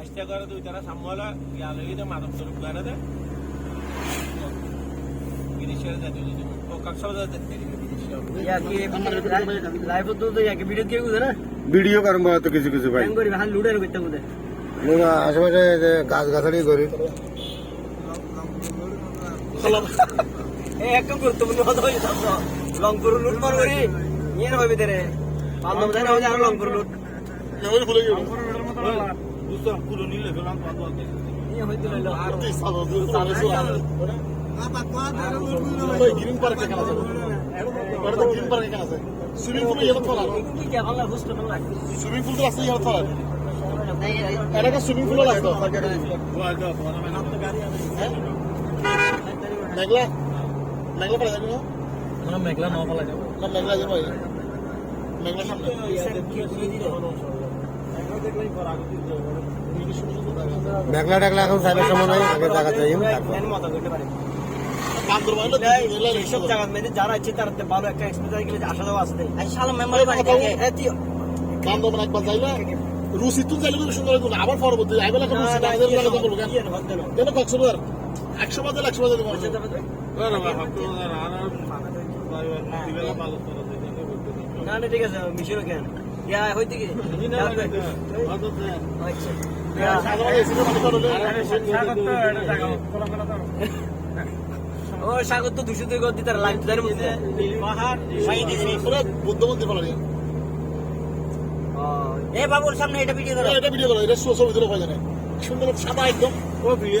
আস্তে করে দুই তারা সামলা গিয়া দে মাদক স্বরূপ গানে দে বিদেশের জাতীয় যদি ও যাতে তো তো ভিডিও তো কিছু কিছু ভাই। আশেপাশে গাছ গাছালি করি। একটা গুরুত্বপূর্ণ কথা লুট করি লংপুর পুরো নিলে গেলাম ইয়ে সুইমিং পুল ইয়ে সুইমিং পুল তো আছে ইয়ে তো এটা একটা সুইমিং পুল আছে মেঘলা মেঘলা পড়ে যাবে না মেঘলা ন পালা যাব না মেঘলা যাবে মেঘলা সামনে মেঘলা টেকলা এখন সাইবের সময় নাই আগে জায়গা চাই যারা ইচ্ছে তার ভালো একটা এক্সপেরিয়েন্স গেলে আসা যাওয়া শালা মেম্বার বান্দরবান একবার যাইলে রুসি যাইলে সুন্দর আবার পরবর্তী আইবেলা কোনো রুসি যাইলে লাগে কেন? তোমার না না ঠিক আছে মিশরও কেন ইয়া হইতে কি ও স্বাগত তো দুশো দুই গদ্দি তার লাইভ জানি বুঝতে বুদ্ধ মন্দির ফেলা এ বাবুর সামনে এটা ভিডিও করো এটা ভিডিও করো এটা ছবি তুলে পাওয়া যায় সুন্দর সাদা একদম। ও ভিডিও